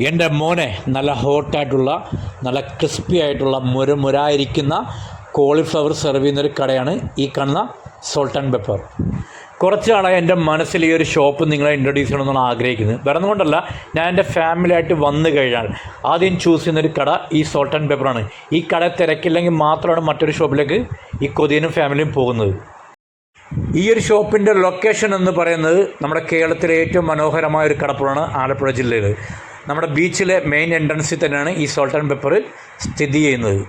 എന്റെ മോനെ നല്ല ഹോട്ടായിട്ടുള്ള നല്ല ക്രിസ്പി ആയിട്ടുള്ള മുരമുരായിരിക്കുന്ന കോളിഫ്ലവർ സെർവ് ചെയ്യുന്നൊരു കടയാണ് ഈ കാണുന്ന സോൾട്ട് ആൻഡ് പെപ്പർ കുറച്ച് നാളായി എന്റെ മനസ്സിൽ ഈ ഒരു ഷോപ്പ് നിങ്ങളെ ഇൻട്രൊഡ്യൂസ് ചെയ്യണമെന്നാണ് ആഗ്രഹിക്കുന്നത്. വേറെ ഒന്നും കൊണ്ടല്ല ഞാൻ എന്റെ ഫാമിലിയായിട്ട് വന്നു കഴിഞ്ഞാൽ ആദ്യം ചൂസ് ചെയ്യുന്നൊരു കട ഈ സോൾട്ട് ആൻഡ് പെപ്പറാണ് ഈ കട തിരക്കില്ലെങ്കിൽ മാത്രമാണ് മറ്റൊരു ഷോപ്പിലേക്ക് ഈ കൊതിയനും ഫാമിലിയും പോകുന്നത്. ഈ ഒരു ഷോപ്പിന്റെ ലൊക്കേഷൻ എന്ന് പറയുന്നത് നമ്മുടെ കേരളത്തിലെ ഏറ്റവും മനോഹരമായ ഒരു കടപ്പുറമാണ് ആലപ്പുഴ ജില്ലയിൽ നമ്മുടെ ബീച്ചിലെ മെയിൻ എൻട്രൻസിൽ തന്നെയാണ് ഈ സോൾട്ട് ആൻഡ് പെപ്പർ സ്ഥിതി ചെയ്യുന്നത്.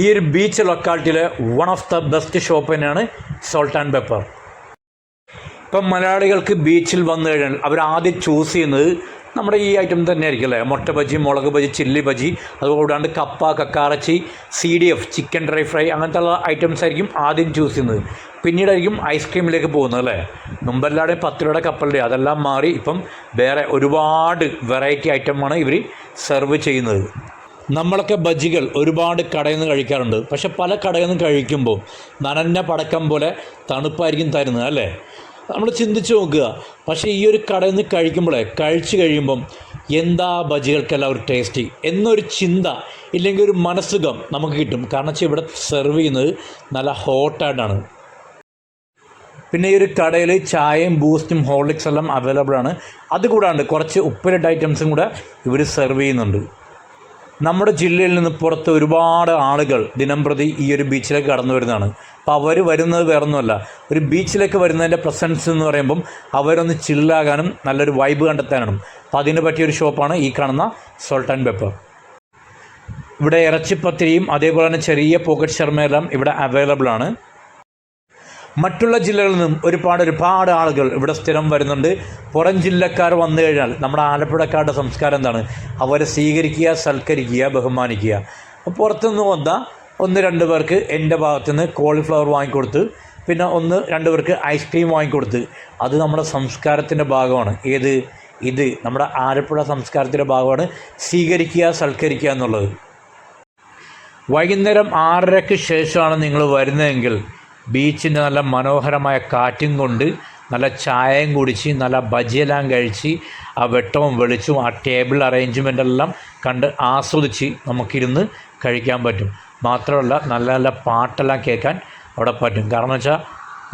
ഈ ഒരു beach ലൊക്കാലിറ്റിയിലെ one of the best shop തന്നെയാണ് സോൾട്ട് ആൻഡ് പെപ്പർ ഇപ്പം മലയാളികൾക്ക് ബീച്ചിൽ വന്നു കഴിഞ്ഞാൽ അവർ ആദ്യം ചൂസ് ചെയ്യുന്നത് നമ്മുടെ ഈ ഐറ്റം തന്നെ ആയിരിക്കും അല്ലേ മുട്ട ബജി മുളക് ബജി ചില്ലി ബജി അതുകൂടാണ്ട് കപ്പ കക്കാറച്ചി C D F chicken dry fry അങ്ങനത്തെ ഉള്ള ഐറ്റംസ് ആയിരിക്കും ആദ്യം ചൂസ് ചെയ്യുന്നത്. പിന്നീടായിരിക്കും ഐസ്ക്രീമിലേക്ക് പോകുന്നത് അല്ലേ? മുമ്പല്ലാതെ പത്ത് രൂപയുടെ കപ്പലിന്റെ അതെല്ലാം മാറി ഇപ്പം വേറെ ഒരുപാട് വെറൈറ്റി ഐറ്റമാണ് ഇവർ സെർവ് ചെയ്യുന്നത്. നമ്മളൊക്കെ ബജികൾ ഒരുപാട് കടയിൽ നിന്ന് കഴിക്കാറുണ്ട്. പക്ഷെ പല കടയിൽ നിന്ന് കഴിക്കുമ്പോൾ നനഞ്ഞ പടക്കം പോലെ തണുപ്പായിരിക്കും തരുന്നത് അല്ലേ? നമ്മൾ ചിന്തിച്ച് നോക്കുക. പക്ഷേ ഈ ഒരു കടയിൽ നിന്ന് കഴിക്കുമ്പോഴേ കഴിച്ചു കഴിയുമ്പം എന്താ ബജികൾക്കെല്ലാം ഒരു ടേസ്റ്റി എന്നൊരു ചിന്ത ഇല്ലെങ്കിൽ ഒരു മനസ്സുഖം നമുക്ക് കിട്ടും. കാരണം വെച്ചാൽ ഇവിടെ സെർവ് ചെയ്യുന്നത് നല്ല ഹോട്ടായിട്ടാണ് പിന്നെ ഈ ഒരു കടയിൽ ചായയും ബൂസ്റ്റും ഹോർലിക്സ് എല്ലാം അവൈലബിൾ ആണ്. അതുകൂടാണ്ട് കുറച്ച് ഉപ്പിലിട്ട ഐറ്റംസും കൂടെ ഇവർ സെർവ് ചെയ്യുന്നുണ്ട്. നമ്മുടെ ജില്ലയിൽ നിന്ന് പുറത്ത് ഒരുപാട് ആളുകൾ ദിനംപ്രതി ഈ ഒരു ബീച്ചിലേക്ക് കടന്നു വരുന്നതാണ്. അപ്പോൾ അവർ വരുന്നത് വേറൊന്നുമല്ല. ഒരു ബീച്ചിലേക്ക് വരുന്നതിന്റെ പ്രസൻസ് എന്ന് പറയുമ്പം അവരൊന്ന് ചില്ലാകാനും നല്ലൊരു വൈബ് കണ്ടെത്താനും. അപ്പോൾ അതിന് പറ്റിയൊരു ഷോപ്പാണ് ഈ കാണുന്ന സോൾട്ട് ആൻഡ് പെപ്പർ ഇവിടെ ഇറച്ചിപ്പത്തിരിയും അതേപോലെ തന്നെ ചെറിയ പോക്കറ്റ് ശർമ്മയെല്ലാം ഇവിടെ അവൈലബിൾ ആണ്. മറ്റുള്ള ജില്ലകളിൽ നിന്നും ഒരുപാട് ഒരുപാട് ആളുകൾ ഇവിടെ സ്ഥിരം വരുന്നുണ്ട്. പുറം ജില്ലക്കാർ വന്നു കഴിഞ്ഞാൽ നമ്മുടെ ആലപ്പുഴക്കാരുടെ സംസ്കാരം എന്താണ്? അവരെ സ്വീകരിക്കുക സൽക്കരിക്കുക ബഹുമാനിക്കുക. പുറത്തുനിന്ന് വന്ന ഒന്ന് രണ്ട് പേർക്ക് എന്റെ ഭാഗത്തുനിന്ന് കോളിഫ്ലവർ വാങ്ങിക്കൊടുത്ത് പിന്നെ ഒന്ന് രണ്ട് പേർക്ക് ഐസ്ക്രീം വാങ്ങിക്കൊടുത്ത്. അത് നമ്മുടെ സംസ്കാരത്തിന്റെ ഭാഗമാണ്. ഏത്? ഇത് നമ്മുടെ ആലപ്പുഴ സംസ്കാരത്തിന്റെ ഭാഗമാണ്. സ്വീകരിക്കുക സൽക്കരിക്കുക എന്നുള്ളത്. വൈകുന്നേരം ആറരയ്ക്ക് ശേഷമാണ് നിങ്ങൾ വരുന്നതെങ്കിൽ ബീച്ചിന്റെ നല്ല മനോഹരമായ കാറ്റും കൊണ്ട് നല്ല ചായയും കുടിച്ച് നല്ല ബജിയെല്ലാം കഴിച്ച് ആ വെട്ടവും വെളിച്ചവും ആ ടേബിൾ അറേഞ്ച്മെന്റ് എല്ലാം കണ്ട് ആസ്വദിച്ച് നമുക്കിരുന്ന് കഴിക്കാൻ പറ്റും. മാത്രമല്ല നല്ല നല്ല പാട്ടെല്ലാം കേൾക്കാൻ അവിടെ പറ്റും. കാരണം വെച്ചാൽ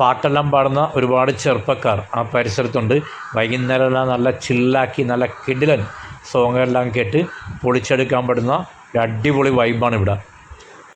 പാട്ടെല്ലാം പാടുന്ന ഒരുപാട് ചെറുപ്പക്കാർ ആ പരിസരത്തുണ്ട്. വൈകുന്നേരമെല്ലാം നല്ല ചില്ലാക്കി നല്ല കിടിലൻ സോങ്ങെല്ലാം കേട്ട് പൊളിച്ചെടുക്കാൻ പറ്റുന്ന ഒരു അടിപൊളി വൈബാണ് ഇവിടെ.